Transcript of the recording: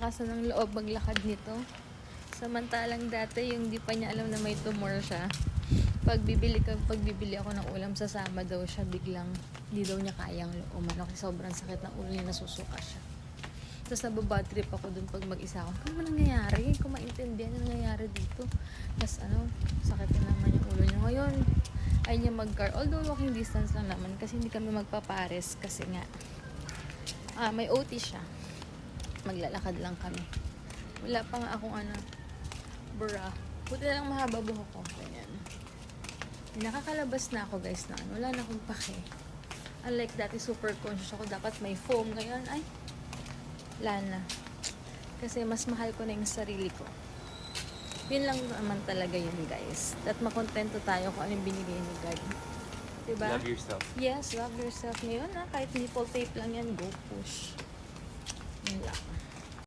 lakas na ng loob maglakad nito. Samantalang dati yung di pa niya alam na may tumor siya. Pag bibili, ka, pag bibili ako ng ulam, sasama daw siya biglang di daw niya kayang umano kasi sobrang sakit ng ulo niya, nasusuka siya. Tapos nababad trip ako dun pag mag-isa ako. Ano ba nangyayari? Kung maintindihan ano nangyayari dito. Tapos ano, sakit na naman yung ulo niya. Ngayon, ay niya mag-car. Although walking distance lang naman kasi hindi kami magpapares kasi nga ah, may OT siya. Maglalakad lang kami. Wala pa nga akong ano, bra. Buti na lang mahaba buhok ko. Ganyan. Nakakalabas na ako guys na ano. Wala na akong pake. Unlike dati super conscious ako. Dapat may foam. Ngayon, ay, wala na. Kasi mas mahal ko na yung sarili ko. Yun lang naman talaga yun guys. At makontento tayo kung ano yung binigay ni God. Diba? Love yourself. Yes, love yourself ngayon na. Kahit nipple tape lang yan, go push.